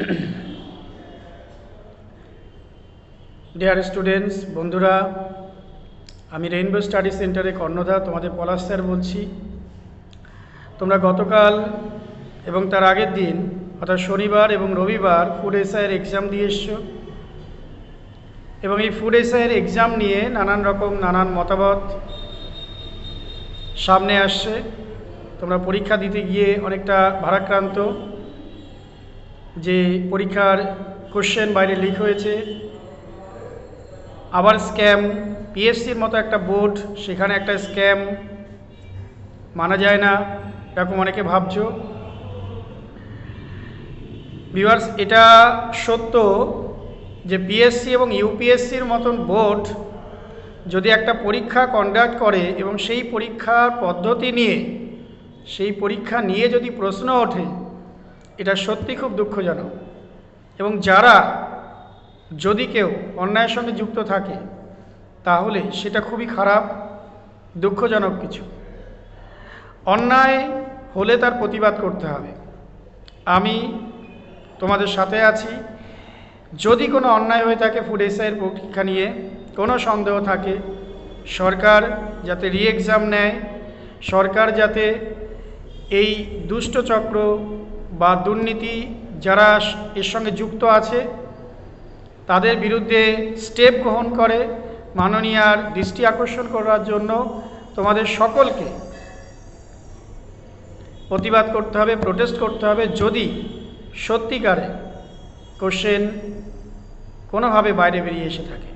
Dear students বন্ধুরা, আমি rainbow study সেন্টারে কর্ণধার তোমাদের পলাশ স্যার বলছি। তোমরা গতকাল এবং তার আগের দিন, অর্থাৎ শনিবার এবং রবিবার ফুড এসআইয়ের এক্সাম দিয়ে এসছো। এবং এই ফুড এসআইয়ের এক্সাম নিয়ে নানান রকম নানান মতামত সামনে আসছে। তোমরা পরীক্ষা দিতে গিয়ে অনেকটা ভারাক্রান্ত। যে পরীক্ষার কোশ্চেন বাইরে লিক হয়েছে। আবার স্ক্যাম পিএসসির মতো একটা বোর্ড সেখানে একটা স্ক্যাম মানা যায় না, এরকম অনেকে ভাবছ। ভিউয়ার্স এটা সত্য যে পিএসসি এবং ইউপিএসসির মতন বোর্ড যদি একটা পরীক্ষা কন্ডাক্ট করে এবং সেই পরীক্ষার পদ্ধতি নিয়ে, সেই পরীক্ষা নিয়ে যদি প্রশ্ন ওঠে এটা সত্যি খুব দুঃখজনক। এবং যারা যদি কেউ অন্যায়ের সঙ্গে যুক্ত থাকে, তাহলে সেটা খুবই খারাপ, দুঃখজনক কিছু। অন্যায় হলে তার প্রতিবাদ করতে হবে। আমি তোমাদের সাথে আছি। যদি কোনো অন্যায় হয়ে থাকে ফুড এসআইয়ের পরীক্ষা নিয়ে, কোনো সন্দেহ থাকে, সরকার যাতে রি এক্সাম নেয়, সরকার যাতে এই দুষ্ট চক্র বা দুর্নীতি যারা এর সঙ্গে যুক্ত আছে, তাদের বিরুদ্ধে স্টেপ গ্রহণ করে, মাননীয়ার দৃষ্টি আকর্ষণ করার জন্য তোমাদের সকলকে প্রতিবাদ করতে হবে প্রোটেস্ট করতে হবে, যদি সত্যিকারে কোশ্চেন কোনোভাবে বাইরে বেরিয়ে এসে থাকে।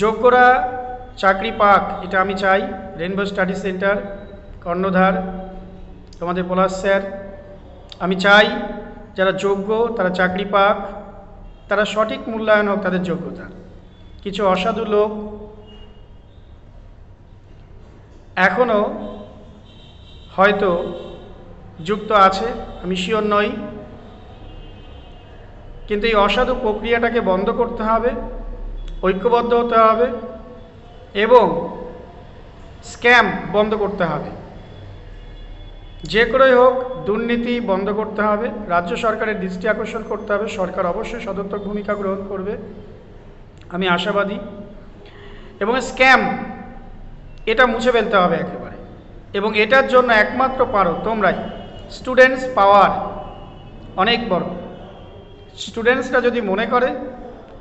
যোগ্যরা চাকরি পাক, এটা আমি চাই রেনবো স্টাডি সেন্টার কর্ণধার তোমাদের পলাশ স্যার, আমি চাই যারা যোগ্য, তারা চাকরি পাক, তারা সঠিক মূল্যায়ন হোক, তাদের যোগ্যতা। কিছু অসাধু লোক এখনও হয়তো যুক্ত আছে, আমি শিওর নই, কিন্তু এই অসাধু প্রক্রিয়াটাকে বন্ধ করতে হবে, ঐক্যবদ্ধ হতে হবে এবং স্ক্যাম বন্ধ করতে হবে। যে করেই হোক, দুর্নীতি বন্ধ করতে হবে, রাজ্য সরকারের দৃষ্টি আকর্ষণ করতে হবে, সরকার অবশ্যই সদর্থক ভূমিকা গ্রহণ করবে, আমি আশাবাদী। এবং স্ক্যাম, এটা মুছে ফেলতে হবে একেবারে। এবং এটার জন্য একমাত্র পারো তোমরাই স্টুডেন্টস পাওয়ার অনেক বড়। স্টুডেন্টসরা যদি মনে করে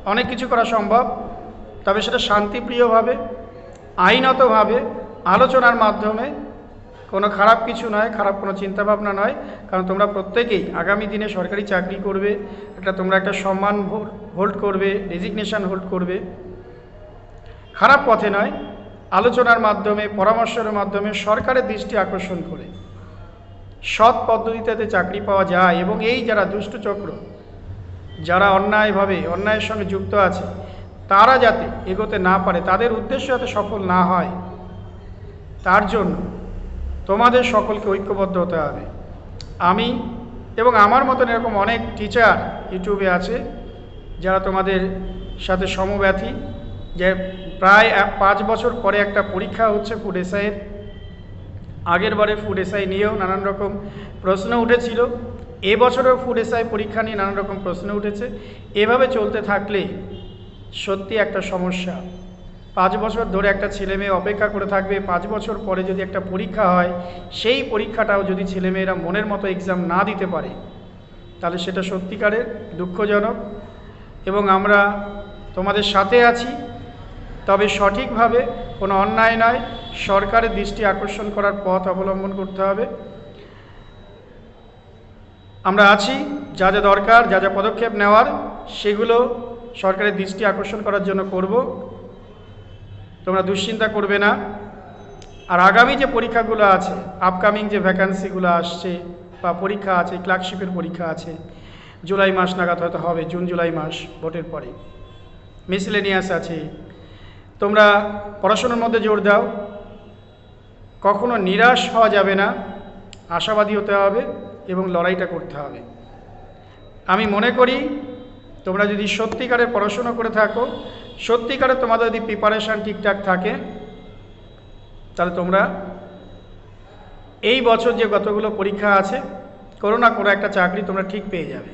অনেক কিছু করা সম্ভব, তবে সেটা শান্তিপ্রিয়ভাবে, আইনতভাবে, আলোচনার মাধ্যমে কোনো খারাপ কিছু নয়, খারাপ কোনো চিন্তাভাবনা নয়, কারণ তোমরা প্রত্যেকেই আগামী দিনে সরকারি চাকরি করবে, একটা তোমরা একটা সম্মান হোল্ড করবে রেজিগনেশন হোল্ড করবে। খারাপ পথে নয়, আলোচনার মাধ্যমে, পরামর্শের মাধ্যমে সরকারের দৃষ্টি আকর্ষণ করে। সৎ পদ্ধতিতে চাকরি পাওয়া যায় এবং এই যারা দুষ্ট চক্র, যারা অন্যায়ভাবে, অন্যায়ের সঙ্গে যুক্ত আছে, তারা যাতে এগোতে না পারে, তাদের উদ্দেশ্য যাতে সফল না হয়, তার জন্য তোমাদের সকলকে ঐক্যবদ্ধ হতে হবে। আমি এবং আমার মতন এরকম অনেক টিচার ইউটিউবে আছে, যারা তোমাদের সাথে সমব্যথী, যে প্রায় পাঁচ বছর পরে একটা পরীক্ষা হচ্ছে ফুড এসআইয়ের আগের বারে ফুড এসআই নিয়েও নানান রকম প্রশ্ন উঠেছিল। এবছরেও ফুড এসআই পরীক্ষা নিয়ে নানান রকম প্রশ্ন উঠেছে। এভাবে চলতে থাকলে সত্যি একটা সমস্যা। পাঁচ বছর ধরে একটা ছেলে মেয়ে অপেক্ষা করে থাকবে, পাঁচ বছর পরে যদি একটা পরীক্ষা হয়, সেই পরীক্ষাটাও যদি ছেলেমেয়েরা মনের মতো এক্সাম না দিতে পারে, তাহলে সেটা সত্যিকারের দুঃখজনক এবং আমরা তোমাদের সাথে আছি। তবে সঠিকভাবে কোনো অন্যায় নয়, সরকারের দৃষ্টি আকর্ষণ করার পথ অবলম্বন করতে হবে। আমরা আছি, যা যা দরকার, যা যা পদক্ষেপ নেওয়ার, সেগুলো সরকারের দৃষ্টি আকর্ষণ করার জন্য করব। তোমরা দুশ্চিন্তা করবে না। আর আগামী যে পরীক্ষাগুলো আছে আপকামিং যে ভ্যাকান্সিগুলো আসছে, বা পরীক্ষা আছে ক্লার্কশিপের পরীক্ষা আছে, জুলাই মাস নাগাদ হয়তো হবে, জুন, জুলাই মাস, ভোটের পরে। মিসলেনিয়াস আছে। তোমরা পড়াশোনার মধ্যে জোর দাও। কখনো নিরাশ হওয়া যাবে না। আশাবাদী হতে হবে এবং লড়াইটা করতে হবে। আমি মনে করি, তোমরা যদি সত্যিকারের পড়াশুনো করে থাকো সত্যিকারের তোমাদের যদি প্রিপারেশান ঠিকঠাক থাকে, তাহলে তোমরা এই বছর যে কতগুলো পরীক্ষা আছে কোনো না, কোনো একটা চাকরি তোমরা ঠিক পেয়ে যাবে।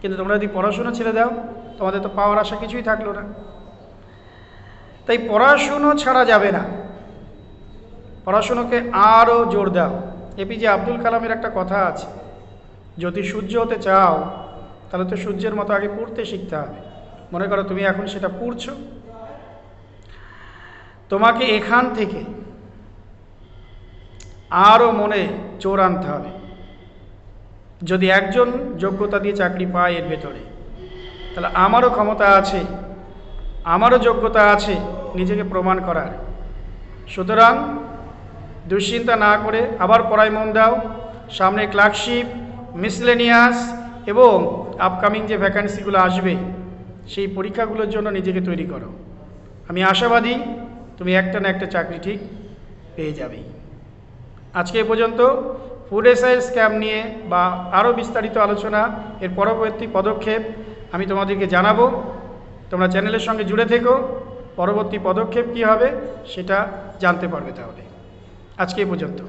কিন্তু তোমরা যদি পড়াশুনো ছেড়ে দাও, তোমাদের তো পাওয়ার আশা কিছুই থাকল না। তাই পড়াশুনো ছাড়া যাবে না। পড়াশুনোকে আরও জোর দাও। এপিজে আব্দুল কালামের একটা কথা আছে, যদি সূর্য হতে চাও, তাহলে তো সূর্যের মতো আগে পড়তে শিখতে হবে। মনে করো তুমি এখন সেটা পড়ছো। তোমাকে এখান থেকে আরও মনে চোর আনতে হবে। যদি একজন যোগ্যতা দিয়ে চাকরি পায় এর ভেতরে, তাহলে আমারও ক্ষমতা আছে, আমারও যোগ্যতা আছে নিজেকে প্রমাণ করার। সুতরাং দুশ্চিন্তা না করে আবার পড়ায় মন দাও। সামনে ক্লার্কশিপ, মিসলেনিয়াস এবং আপকামিং যে ভ্যাকান্সিগুলো আসবে সেই পরীক্ষাগুলোর জন্য নিজেকে তৈরি করো। আমি আশাবাদী তুমি একটা না একটা চাকরি ঠিক পেয়ে যাবেই আজকে এ পর্যন্ত ফুড এসআই স্ক্যাম নিয়ে বা আরও বিস্তারিত আলোচনা, এর পরবর্তী পদক্ষেপ আমি তোমাদেরকে জানাব। তোমরা চ্যানেলের সঙ্গে জুড়ে থেকো। পরবর্তী পদক্ষেপ কী হবে সেটা জানতে পারবে তাহলে। আজকে এ পর্যন্ত।